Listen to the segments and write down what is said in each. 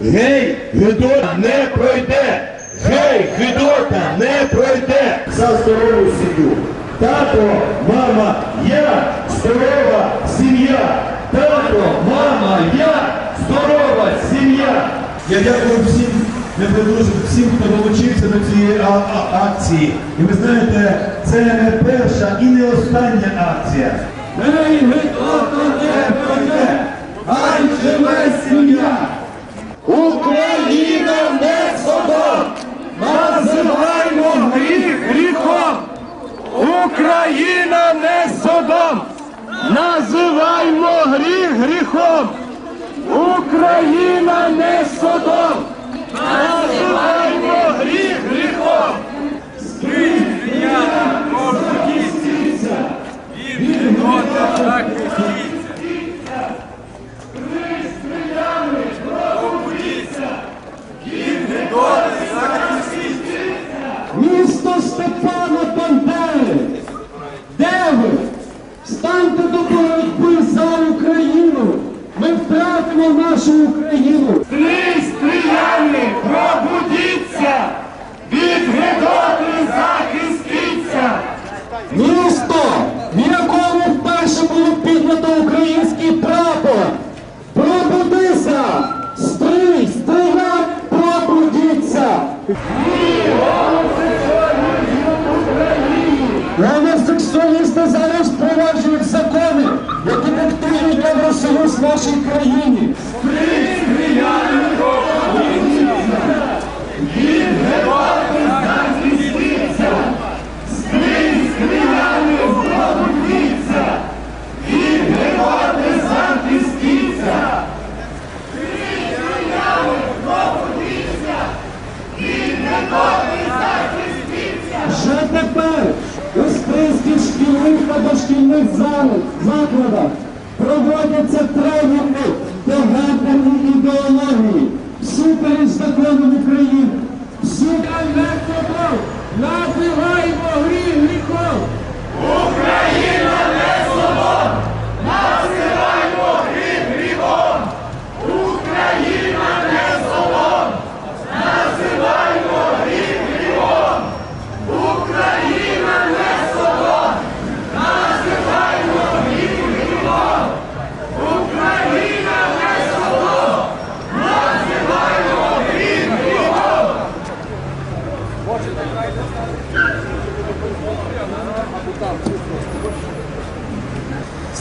Гей, Гедота не пройде! Гей, Гедота не пройде! За здорову сім'ю! Тато, мама, я, здорова сім'я! Тато, мама, я, здорова сім'я! Я дякую всім небайдужим, всім, хто долучився до цієї а- а- акції. І ви знаєте, це не перша і не остання акція. Гей, Гедота не пройде! Хай живе сім'я! Україна не Содом! Називаймо гріх гріхом! Україна не Содом! Називаймо гріх гріхом! Україна не Содом! Називаймо гріх гріхом! Місто Степана Бандери. Де ви? Станьте до боротьби за Україну. Ми втратимо нашу Україну. Християни, пробудіться! Від Гедоти захистіться! Місто, в якому вперше було піднято український прапор. Пробудися! Стрій, стріляй, пробудіться! Нашій країні. Вже тепер у стрийських шкільних та дошкільних закладах проводяться тренінги до гендерної ідеології. Всупереч законом України. Всупереч. Називаємо гріх гріхом.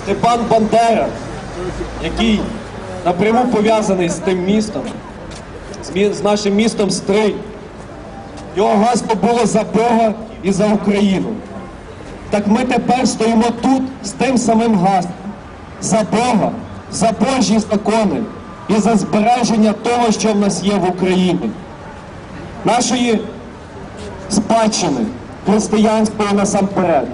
Степан Бандера, який напряму пов'язаний з тим містом, з, нашим містом Стрий. Його гасло було за Бога і за Україну. Так ми тепер стоїмо тут з тим самим гаслом. За Бога, за Божі закони і за збереження того, що в нас є в Україні. Нашої спадщини, християнської насамперед.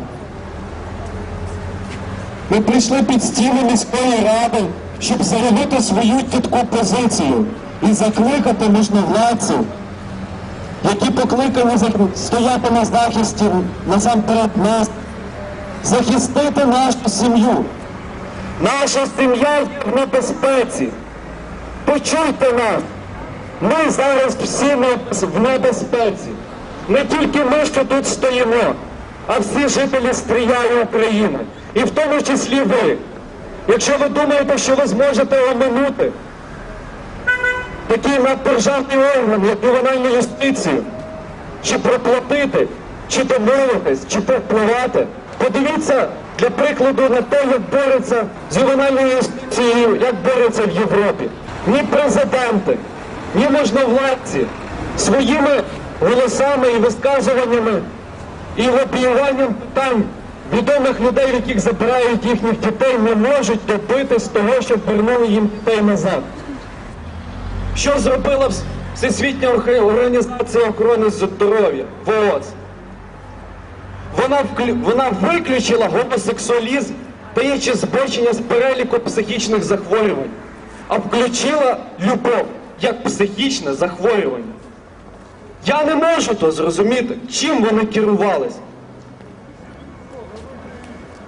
Ми прийшли під стіни міської ради, щоб заявити свою чітку позицію і закликати можновладців, які покликані стояти на захисті насамперед нас, захистити нашу сім'ю. Наша сім'я в небезпеці. Почуйте нас. Ми зараз всі в небезпеці. Не тільки ми, що тут стоїмо, а всі жителі Стрія і України. І в тому числі ви. Якщо ви думаєте, що ви зможете оминути такий наддержавний орган, як ювенальну юстицію, чи проплатити, чи домовитись, чи повпливати, подивіться для прикладу на те, як бореться з ювенальною юстицією, як бореться в Європі. Ні президенти, ні можновладці своїми голосами і висказуваннями і лобіюванням питань відомих людей, яких забирають їхніх дітей, не можуть добитись того, щоб вернули їм дітей назад. Що зробила Всесвітня організація охорони здоров'я ВООЗ? Вона, вклю- вона виключила гомосексуалізм, даючи збочення з переліку психічних захворювань, а включила любов як психічне захворювання. Я не можу то зрозуміти, чим вони керувались.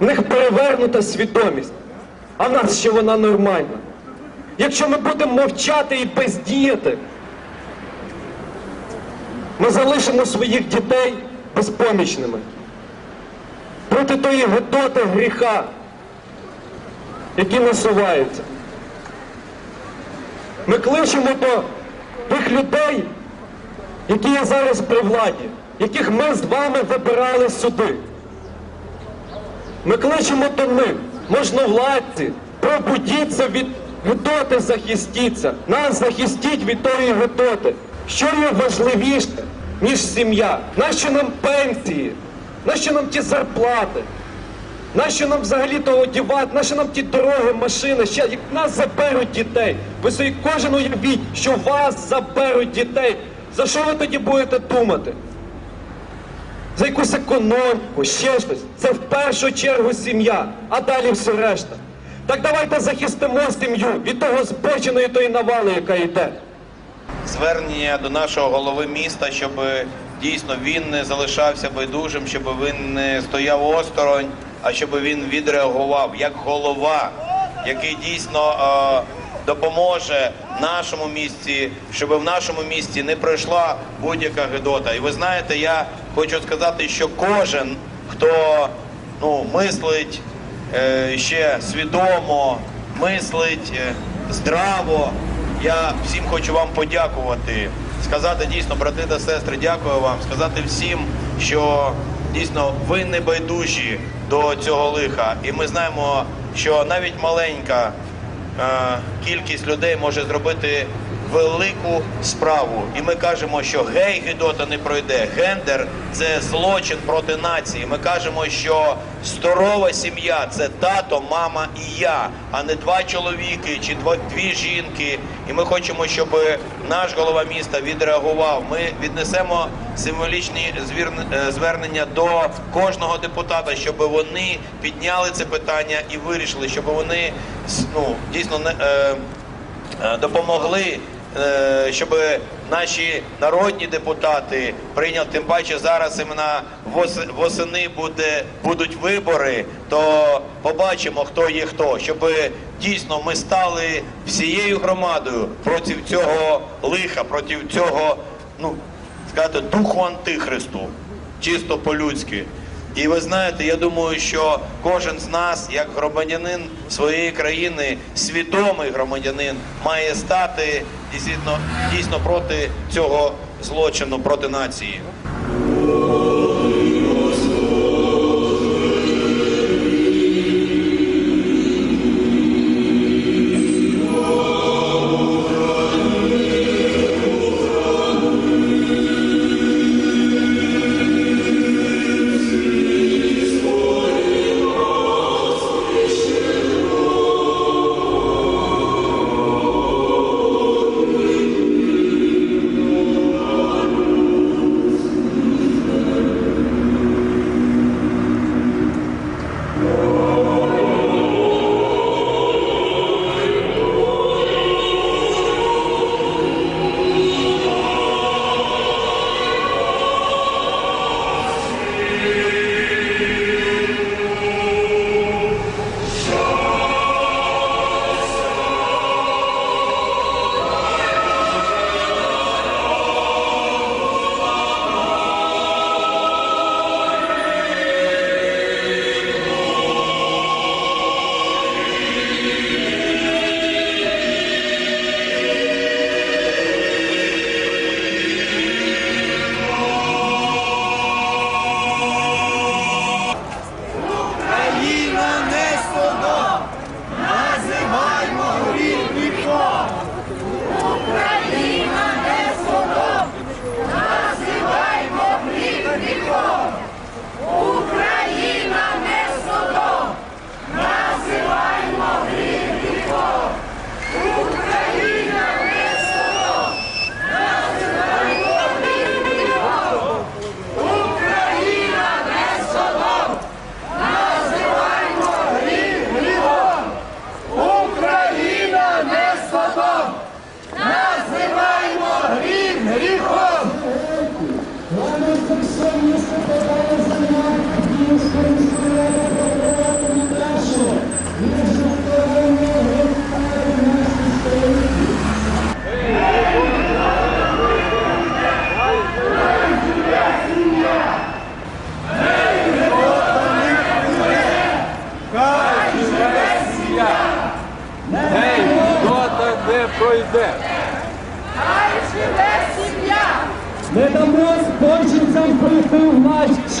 В них перевернута свідомість, а в нас ще вона нормальна. Якщо ми будемо мовчати і бездіяти, ми залишимо своїх дітей безпомічними проти тої гидоти гріха, які насуваються. Ми кличемо до тих людей, які є зараз при владі, яких ми з вами вибирали сюди. Ми кличемо до них, можновладці, пробудіться від гидоти, захистіться. Нас захистіть від тої гидоти. Що є важливіше, ніж сім'я? Нащо нам пенсії? Нащо нам ті зарплати? Нащо нам взагалі то одівати? Нащо нам ті дороги, машини? Ще як нас заберуть дітей. Ви собі кожен уявіть, що вас заберуть дітей. За що ви тоді будете думати? За якусь економіку, ще щось. Це в першу чергу сім'я, а далі все решта. Так давайте захистимо сім'ю від того збоченої тої навали, яка йде. звернення до нашого голови міста, щоб дійсно він не залишався байдужим, щоб він не стояв осторонь, а щоб він відреагував як голова, який дійсно е, допоможе нашому місті, щоб в нашому місті не пройшла будь-яка гидота. І ви знаєте, я хочу сказати, що кожен, хто ну, мислить е, ще свідомо, мислить е, здраво. Я всім хочу вам подякувати, сказати дійсно, брати та сестри, дякую вам, сказати всім, що дійсно ви не байдужі до цього лиха. І ми знаємо, що навіть маленька е, кількість людей може зробити велику справу. І ми кажемо, що гей Гедота не пройде. Гендер це злочин проти нації. Ми кажемо, що здорова сім'я це тато, мама і я, а не два чоловіки чи дві жінки. І ми хочемо, щоб наш голова міста відреагував. Ми віднесемо символічні е, звернення до кожного депутата, щоб вони підняли це питання і вирішили, щоб вони ну, дійсно не. Е, е, допомогли, щоб наші народні депутати прийняли, тим паче зараз вос- восени буде, будуть вибори, то побачимо, хто є хто, щоб дійсно ми стали всією громадою проти цього лиха, проти цього, ну, сказати, духу антихристу, чисто по-людськи. І ви знаєте, я думаю, що кожен з нас, як громадянин своєї країни, свідомий громадянин, має стати дійсно, дійсно проти цього злочину, проти нації.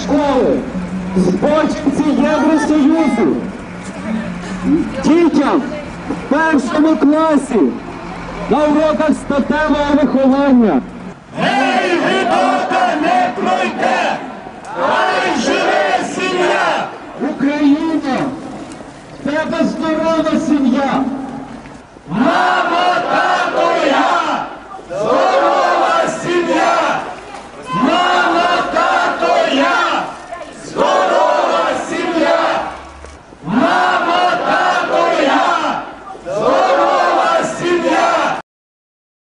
Школи. Збочинці Євросоюзу. Дітям в першому класі на уроках статевого виховання. Гей, гидота не пройде! Хай живе сім'я! Україна!